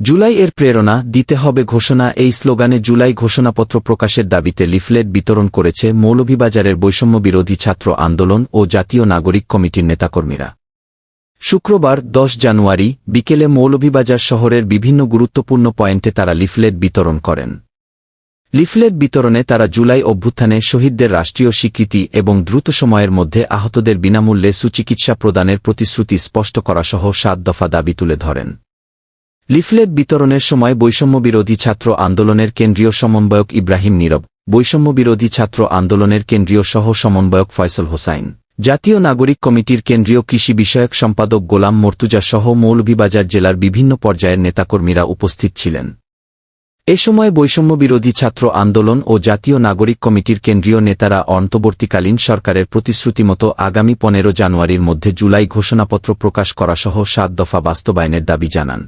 জুলাই এর প্রেরণা দিতে হবে ঘোষণা এই স্লোগানে জুলাই ঘোষণাপত্র প্রকাশের দাবিতে লিফলেট বিতরণ করেছে মৌলভীবাজারের বৈষম্য বিরোধী ছাত্র আন্দোলন ও জাতীয় নাগরিক কমিটির নেতাকর্মীরা। শুক্রবার দশ জানুয়ারি বিকেলে মৌলভীবাজার শহরের বিভিন্ন গুরুত্বপূর্ণ পয়েন্টে তারা লিফলেট বিতরণ করেন। লিফলেট বিতরণে তারা জুলাই অভ্যুত্থানে শহীদদের রাষ্ট্রীয় স্বীকৃতি এবং দ্রুত সময়ের মধ্যে আহতদের বিনামূল্যে সুচিকিৎসা প্রদানের প্রতিশ্রুতি স্পষ্ট করাসহ সাত দফা দাবি তুলে ধরেন। লিফলেট বিতরণের সময় বৈষম্যবিরোধী ছাত্র আন্দোলনের কেন্দ্রীয় সমন্বয়ক ইব্রাহিম নীরব, বৈষম্যবিরোধী ছাত্র আন্দোলনের কেন্দ্রীয় সহ সমন্বয়ক ফয়সল হোসাইন, জাতীয় নাগরিক কমিটির কেন্দ্রীয় কৃষি বিষয়ক সম্পাদক গোলাম মর্তুজা সহ মৌলভীবাজার জেলার বিভিন্ন পর্যায়ের নেতাকর্মীরা উপস্থিত ছিলেন। এ সময় বৈষম্যবিরোধী ছাত্র আন্দোলন ও জাতীয় নাগরিক কমিটির কেন্দ্রীয় নেতারা অন্তর্বর্তীকালীন সরকারের প্রতিশ্রুতিমতো আগামী পনেরো জানুয়ারির মধ্যে জুলাই ঘোষণাপত্র প্রকাশ করাসহ সাত দফা বাস্তবায়নের দাবি জানান।